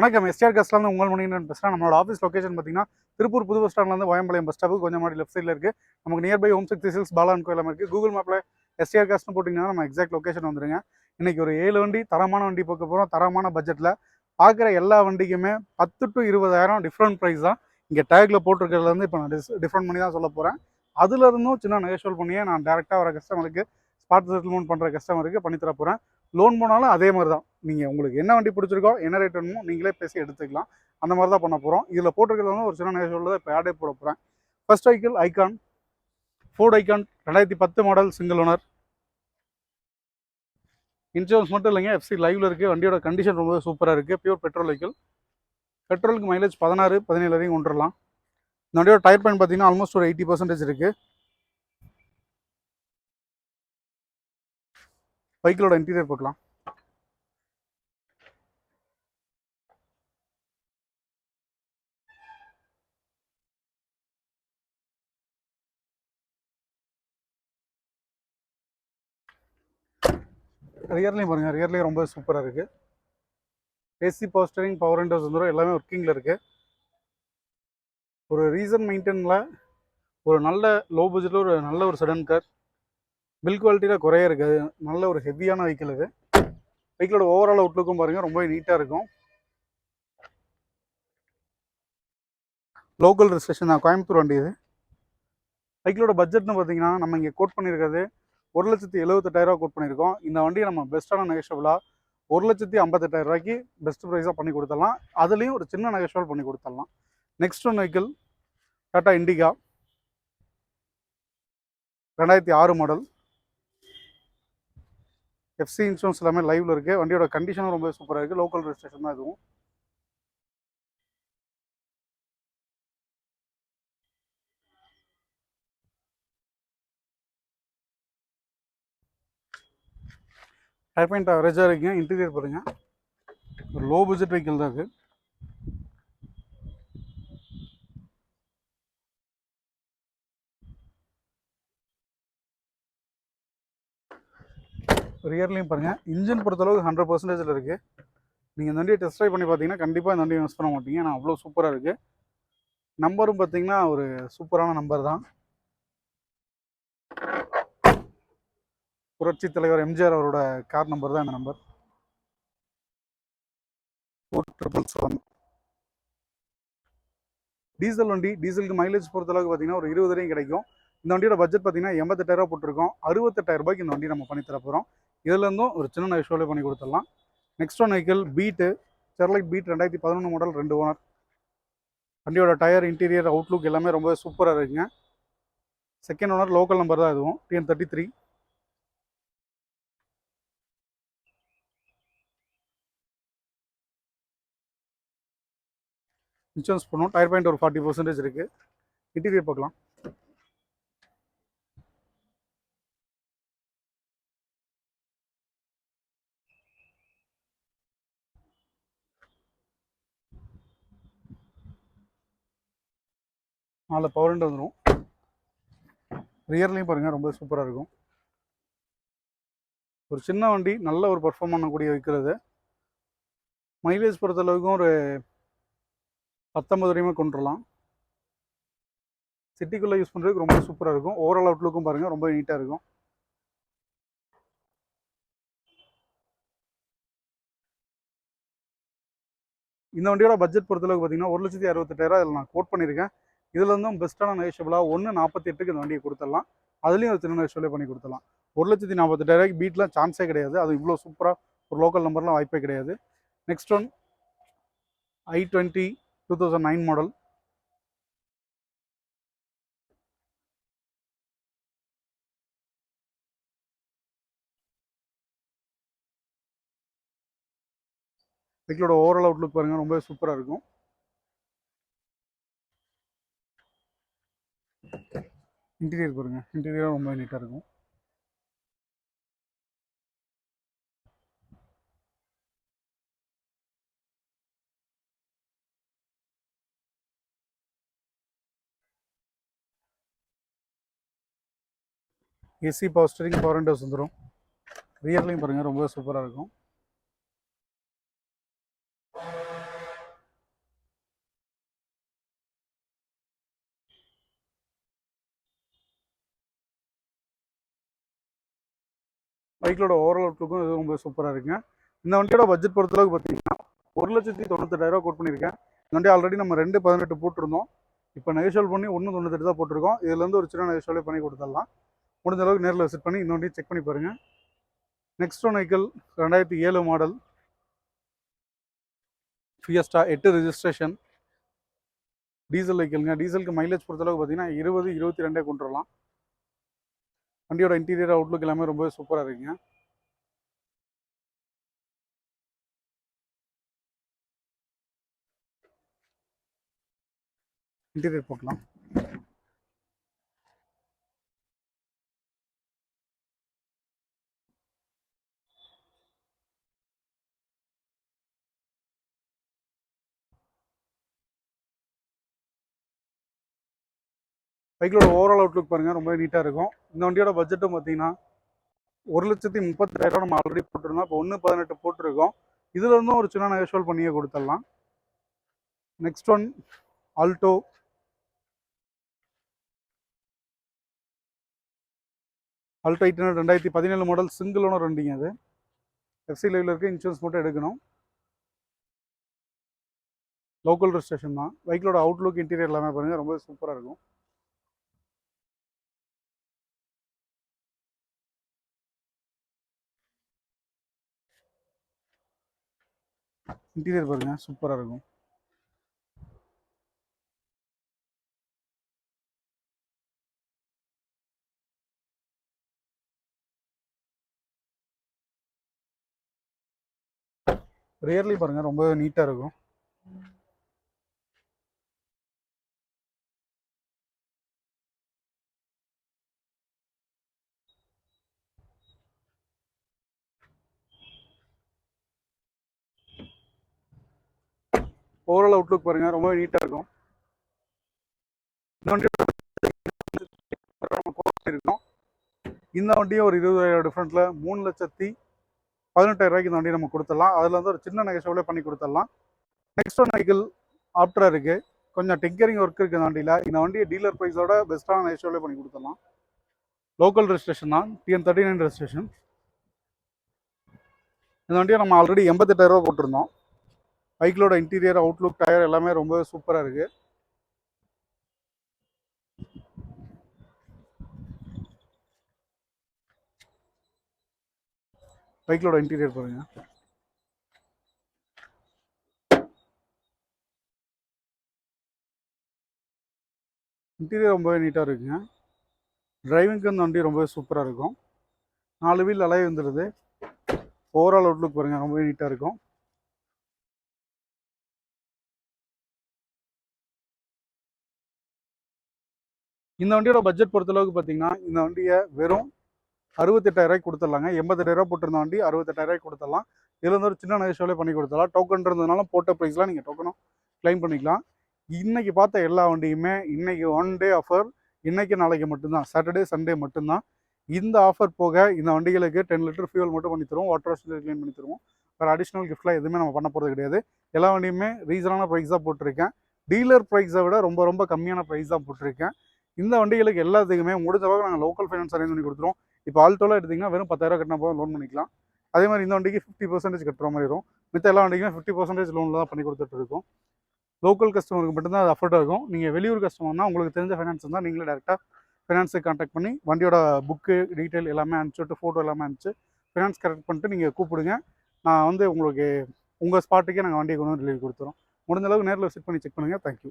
வணக்கம். எஸ்டிஆர் கஸ்ட்லேருந்து உங்கள் மணிகண்டன் பேசுகிறேன் நம்மளோட ஆஃபீஸ் லொக்கேஷன் பார்த்தீங்கன்னா திருப்பூர் புது பஸ் ஸ்டாண்ட்லேருந்து வயம்பாளையம் பஸ் ஸ்டாப்புக்கு கொஞ்சம் மாதிரி லெஃப்ட் சைடில் இருக்குது நமக்கு நியர்பை ஹோம் சக்தி சில்ஸ் பாலான் கோயிலம் இருக்குது கூகுள் மேப்பில் எஸ்டிஆர் காஸ்ட்னு போட்டிங்கன்னா நம்ம எக்ஸாக்ட் லொக்கேஷன் வந்துருங்க. இன்னைக்கு ஒரு ஏழு வண்டி தரமான வண்டி பார்க்க போகிறோம் தரமான பட்ஜெட்டில் பார்க்குற எல்லா வண்டிக்குமே பத்து டு இருபதாயிரம் டிஃப்ரெண்ட் ப்ரைஸ் தான் இங்கே டேக்கில் போட்டிருக்கிறதுலேருந்து இப்போ நான் டிஸ் டிஃப்ரெண்ட் பண்ணி தான் சொல்ல போகிறேன் அதுலேருந்தும் சின்ன நெகோஷியல் பண்ணியே நான் டேரெக்டாக வர கஸ்டமருக்கு ஸ்பாட் செட்டில்மெண்ட் பண்ணுற கஸ்டமருக்கு பண்ணித்தர போகிறேன் லோன் போனாலும் அதே மாதிரி தான் நீங்கள் உங்களுக்கு என்ன வண்டி பிடிச்சிருக்கோ என்ன ரேட் வேணுமோ நீங்களே பேசி எடுத்துக்கலாம். அந்த மாதிரி தான் பண்ண போகிறோம் இதில் போட்டிருக்கிறது வந்து ஒரு சின்ன நேரம் தான் இப்போ ஆடே போட போகிறேன் first vehicle Ikon Ford Ikon ரெண்டாயிரத்தி பத்து மாடல் சிங்கிள் ஓனர் இன்சூரன்ஸ் மட்டும் இல்லைங்க எஃப்சி லைவில் இருக்குது வண்டியோட கண்டிஷன் ரொம்ப சூப்பராக இருக்குது பியூர் பெட்ரோல் வெஹிக்கிள் பெட்ரோலுக்கு மைலேஜ் பதினாறு பதினேழு வரையும் கொண்டுடலாம் இந்த வண்டியோட டயர் பயன் பார்த்தீங்கன்னா ஆல்மோஸ்ட் ஒரு எயிட்டி பர்சன்டேஜ் இருக்குது பைக்கிலோட இன்டீரியர் பார்க்கலாம். ரியர்லேயும் பாருங்கள் ரியர்லேயும் ரொம்ப சூப்பராக இருக்குது ஏசி பவர் பவர் விண்டோஸ் வந்துடும் எல்லாமே ஒர்க்கிங்கில் இருக்குது ஒரு ரீசன் மெயின்டெனில் ஒரு நல்ல லோ பட்ஜெட்டில் ஒரு நல்ல ஒரு சடன் கார் பில் குவாலிட்டியில் குறைய இருக்காது. நல்ல ஒரு ஹெவியான வெஹிக்கிள் இது. வெஹிக்கிளோட ஓவரால் அவுட்லுக்கும் பாருங்கள் ரொம்ப நீட்டாக இருக்கும். லோக்கல் ரிஜிஸ்ட்ரேஷன் தான். கோயம்புத்தூர் வண்டி இது. வெஹிக்கிளோட பட்ஜெட்னு பார்த்தீங்கன்னா நம்ம இங்கே கோட் பண்ணியிருக்கிறது ஒரு லட்சத்தி எழுபத்தெட்டாயிரரூவா கோட் பண்ணியிருக்கோம் இந்த வண்டியை நம்ம பெஸ்ட்டான நெகஷபிளாக ஒரு லட்சத்தி ஐம்பத்தெட்டாயிரரூவாய்க்கு பெஸ்ட் ப்ரைஸாக பண்ணி கொடுத்துடலாம். அதுலேயும் ஒரு சின்ன நெகஷபிள் பண்ணி கொடுத்துடலாம். Next one vehicle Tata Indica ரெண்டாயிரத்தி ஆறு மாடல் எஃப்சி இன்சூரன்ஸ் எல்லாமே லைவ்ல இருக்குது வண்டியோட கண்டிஷனும் ரொம்ப சூப்பராக இருக்குது லோக்கல் ரெஜிஸ்ட்ரேஷன் தான் இதுவும். டைப் பாயிண்ட் அவரேஜாக இருக்குங்க இன்டீரியர் பாருங்க. ஒரு லோ பட்ஜெட் வெஹிக்கிள் தான் இருக்குது ரியர்லையும் பாருங்கள் இன்ஜின் பொறுத்தளவுக்கு ஹண்ட்ரட் பர்சன்டேஜில் இருக்குது நீங்கள் இந்த வண்டியை டெஸ்ட் ட்ரைவ் பண்ணி பார்த்தீங்கன்னா கண்டிப்பாக இந்த வண்டியை யூஸ் பண்ண மாட்டீங்க. நான் அவ்வளோ சூப்பராக இருக்குது நம்பரும் பார்த்தீங்கன்னா ஒரு சூப்பரான நம்பர் தான். புரட்சி தலைவர் எம்ஜிஆர் அவரோட கார் நம்பர் தான் இந்த number four triple seven diesel வண்டி டீசலுக்கு மைலேஜ் பொறுத்தளவுக்கு பார்த்தீங்கன்னா ஒரு இருபது வரையும் கிடைக்கும். இந்த வண்டியோட பட்ஜெட் பார்த்தீங்கன்னா எண்பத்தெட்டாயிரம் போட்டிருக்கோம். அறுபத்தெட்டாயிரம் ரூபாய்க்கு இந்த வண்டி நம்ம பண்ணி தர போகிறோம் இதுலேருந்தும் ஒரு சின்ன விஷுவலே பண்ணி கொடுத்துடலாம். Next one vehicle beat Chevrolet beat ரெண்டாயிரத்தி பதினொன்று மாடல் ரெண்டு ஓனர் வண்டியோட டயர் இன்டீரியர் அவுட்லுக் எல்லாமே ரொம்ப சூப்பராக இருக்குங்க. செகண்ட் ஓனர் லோக்கல் நம்பர் தான் இதுவும் டிஎன் தேர்ட்டி த்ரீ இன்சூரன்ஸ் பண்ணுவோம் டயர் பாயிண்ட் ஒரு ஃபார்ட்டி பர்சன்டேஜ் இருக்குது இன்டீரியர் பார்க்கலாம். நாலு பவர் வந்துடும் ரியர்லையும் பாருங்கள் ரொம்ப சூப்பராக இருக்கும். ஒரு சின்ன வண்டி நல்ல ஒரு பர்ஃபார்ம் பண்ணக்கூடிய வைக்கிறது. மைலேஜ் பொறுத்தளவுக்கும் ஒரு பத்தொம்பது வரையுமே கொண்டுடலாம் சிட்டிக்குள்ளே யூஸ் பண்ணுறதுக்கு ரொம்ப சூப்பராக இருக்கும். ஓவரால் அவுட்லுக்கும் பாருங்கள் ரொம்ப நீட்டாக இருக்கும். இந்த வண்டியோட பட்ஜெட் பொறுத்தளவுக்கு பார்த்தீங்கன்னா ஒரு லட்சத்தி அறுபத்தெட்டாயிரம் இதில் நான் கோட் பண்ணியிருக்கேன். இதில் இருந்தும் பெஸ்ட்டான நெகோஷியபிளாக ஒன்று நாற்பத்தி எட்டுக்கு இந்த வண்டியை கொடுத்துடலாம். அதுலேயும் ஒரு சின்ன நெகஷபிளே பண்ணி கொடுத்துடலாம். ஒரு லட்சத்தி நாற்பத்தெட்டாயிரம் பீட்லாம் சான்ஸே கிடையாது. அது இவ்வளோ சூப்பராக ஒரு லோக்கல் நம்பர்லாம் வாய்ப்பே கிடையாது. Next one I twenty two thousand nine model வெஹிக்கிளோட overall outlook பாருங்கள் ரொம்ப சூப்பராக இருக்கும். இன்டீரியர் பாருங்கள் இன்டீரியரும் ரொம்ப நீட்டாக இருக்கும். AC power steering power windows வந்துடும் ரியர்லையும் பாருங்கள் ரொம்ப சூப்பராக இருக்கும். பைக்கிலோட ஓவரால் அவுட்லுக்கும் இது ரொம்ப சூப்பராக இருக்குங்க. இந்த வண்டியோட பட்ஜெட் பொறுத்தளவுக்கு பார்த்தீங்கன்னா ஒரு லட்சத்தி தொண்ணூத்தெட்டாயிரம் கோட் பண்ணியிருக்கேன். இந்த வண்டி ஆல்ரெடி நம்ம ரெண்டு பதினெட்டு போட்டிருந்தோம். இப்போ நெகோஷியல் பண்ணி ஒன்று தொண்ணூத்தெட்டு தான் போட்டிருக்கோம். இதுலேருந்து ஒரு சின்ன நெகோஷியலே பண்ணி கொடுத்துடலாம். முடிஞ்ச அளவுக்கு நேரில் விசிட் பண்ணி இந்த வண்டியை செக் பண்ணி பாருங்கள் நெக்ஸ்ட் ஒன் வெஹிக்கிள் ரெண்டாயிரத்தி ஏழு மாடல் ஃபியஸ்டா எட்டு ரிஜிஸ்ட்ரேஷன் டீசல் வெஹிக்கிள்ங்க டீசலுக்கு மைலேஜ் பொறுத்தளவுக்கு பார்த்தீங்கன்னா இருபது இருபத்தி ரெண்டே கொண்டு வரலாம். வண்டியோட இன்டீரியர் அவுட்லுக் எல்லாமே ரொம்ப சூப்பராக இருக்குங்க. இன்டீரியர் பார்க்கலாம். பைக்கிலோட ஓவரால் அவுட்லுக் பாருங்கள் ரொம்ப நீட்டாக இருக்கும். இந்த வண்டியோட பட்ஜெட்டும் பார்த்தீங்கன்னா ஒரு லட்சத்தி முப்பத்தாயிரம் நம்ம ஆல்ரெடி போட்டிருந்தோம். இப்போ ஒன்று பதினெட்டு போட்டிருக்கோம். இதுல இருந்தும் ஒரு சின்ன நெகோஷியல் பண்ணியே கொடுத்துடலாம். Next one Alto Alto eight hundred ரெண்டாயிரத்தி பதினேழு மாடல் சிங்கிள் ஓனர் வண்டிங்க அது. எஃப்சி லைவில் இருக்க இன்சூரன்ஸ் மட்டும் எடுக்கணும். லோக்கல் ரெஜிஸ்ட்ரேஷன் தான். பைக்கோட அவுட்லுக் இன்டீரியர் எல்லாமே பாருங்கள் ரொம்ப சூப்பராக இருக்கும். இன்டீரியர் பாருங்க சூப்பராக இருக்கும். ரியர்லி பாருங்க ரொம்ப நீட்டாக இருக்கும். ஓவரால் அவுட்லுக் பாருங்க ரொம்ப நீட்டாக இருக்கும். இந்த வண்டி இருக்கோம். இந்த வண்டியும் ஒரு இருபதாயிரம் டிஃப்ரெண்ட்டில் மூணு லட்சத்தி பதினெட்டாயிரம் ரூபாய்க்கு இந்த வண்டி நம்ம கொடுத்துடலாம். அதில் வந்து ஒரு சின்ன நகைச்சுவலே பண்ணி கொடுத்துடலாம். நெக்ஸ்ட் ஒன் வெஹிக்கிள் ஆப்டரா இருக்குது கொஞ்சம் டிங்கரிங் ஒர்க் இருக்குது இந்த வண்டியில். இந்த வண்டியை டீலர் ப்ரைஸோட பெஸ்ட்டான நகைச்சுவலே பண்ணி கொடுத்துடலாம். லோக்கல் ரெஜிஸ்ட்ரேஷன் தான். டிஎன் தேர்ட்டி நைன் ரெஜிஸ்ட்ரேஷன் இந்த வண்டியை நம்ம ஆல்ரெடி எண்பத்தெட்டாயிரம் ரூபா போட்டிருந்தோம். பைக்கிலோட இன்டீரியர் அவுட்லுக் டயர் எல்லாமே ரொம்ப சூப்பராக இருக்குது பைக்கிலோட இன்டீரியர் பாருங்கள் இன்டீரியர் ரொம்பவே நீட்டாக இருக்குங்க. டிரைவிங்க்கு இந்த வண்டி ரொம்பவே சூப்பராக இருக்கும். நாலு வீல் அலைய வந்துடுது ஓவரால் அவுட்லுக் பாருங்கள் ரொம்பவே நீட்டாக இருக்கும். இந்த வண்டியோட பட்ஜெட் பொறுத்தளவுக்கு பார்த்தீங்கன்னா இந்த வண்டியை வெறும் அறுபத்தெட்டாயிரூவாய்க்கு கொடுத்துடலாங்க. எண்பத்தெட்டாயிரூவா போட்டிருந்த வண்டி அறுபத்தெட்டாயிரூவாய்க்கு கொடுத்துடலாம். இதில் வந்து ஒரு சின்ன நகைச்சோலே பண்ணி கொடுத்துடலாம். டோக்கன் இருந்ததுனால போட்ட ப்ரைஸ்லாம் நீங்கள் டோக்கனும் கிளைம் பண்ணிக்கலாம். இன்றைக்கி பார்த்த எல்லா வண்டியுமே இன்றைக்கி ஒன் டே ஆஃபர் இன்றைக்கி நாளைக்கு மட்டும்தான். சாட்டர்டே சண்டே மட்டும்தான். இந்த ஆஃபர் போக இந்த வண்டிகளுக்கு டென் லிட்டர் ஃபியூல் மட்டும் பண்ணி தருவோம். வாட்டர் வாஷ் க்ளீன் பண்ணி தருவோம். வேறு அடிஷ்னல் கிஃப்ட்லாம் எதுவுமே நம்ம பண்ண போகிறது கிடையாது. எல்லா வண்டியுமே ரீசனான ப்ரைஸ் தான் போட்டிருக்கேன். டீலர் ப்ரைஸை விட ரொம்ப ரொம்ப கம்மியான ப்ரைஸ் தான் போட்டிருக்கேன். இந்த வண்டிகளுக்கு எல்லாத்துக்குமே முடிஞ்ச அளவுக்கு நாங்கள் லோக்கல் ஃபைனான்ஸ் அரேஞ்ச் பண்ணி கொடுத்துருவோம். இப்போ ஆல்டோலாம் எடுத்திங்கன்னா வெறும் பத்தாயிரம் கட்டினா போதும் லோன் பண்ணிக்கலாம். அதே மாதிரி இந்த வண்டிக்கு ஃபிஃப்டி பர்சன்டேஜ் கட்டுற மாதிரி வரும். மித்த எல்லா வண்டிக்குமே ஃபிஃப்டி பர்சன்டேஜ் லோனில் தான் பண்ணி கொடுத்துட்டு இருக்கோம். லோக்கல் கஸ்டமருக்கு மட்டும்தான் அது அஃபோர்டாக இருக்கும் நீங்கள் வெளியூர் கஸ்டமர்னா உங்களுக்கு தெரிஞ்ச ஃபைனான்ஸ் இருந்தால் நீங்களே டேரெக்டாக ஃபைனான்ஸுக்கு கான்டாக்ட் பண்ணி வண்டியோட புக்கு டீட்டெயில் எல்லாமே அனுப்பிச்சுட்டு ஃபோட்டோ எல்லாமே அனுப்பிச்சு ஃபினான்ஸ் கரெக்ட் பண்ணிட்டு நீங்கள் கூப்பிடுங்க. நான் வந்து உங்களுக்கு உங்கள் ஸ்பாட்டுக்கே நாங்கள் வண்டியை கொண்டு வந்து டெலிவரி கொடுத்துறோம். முடிஞ்ச அளவுக்கு நேரில் விசிட் பண்ணி செக் பண்ணுங்கள் தேங்க்யூ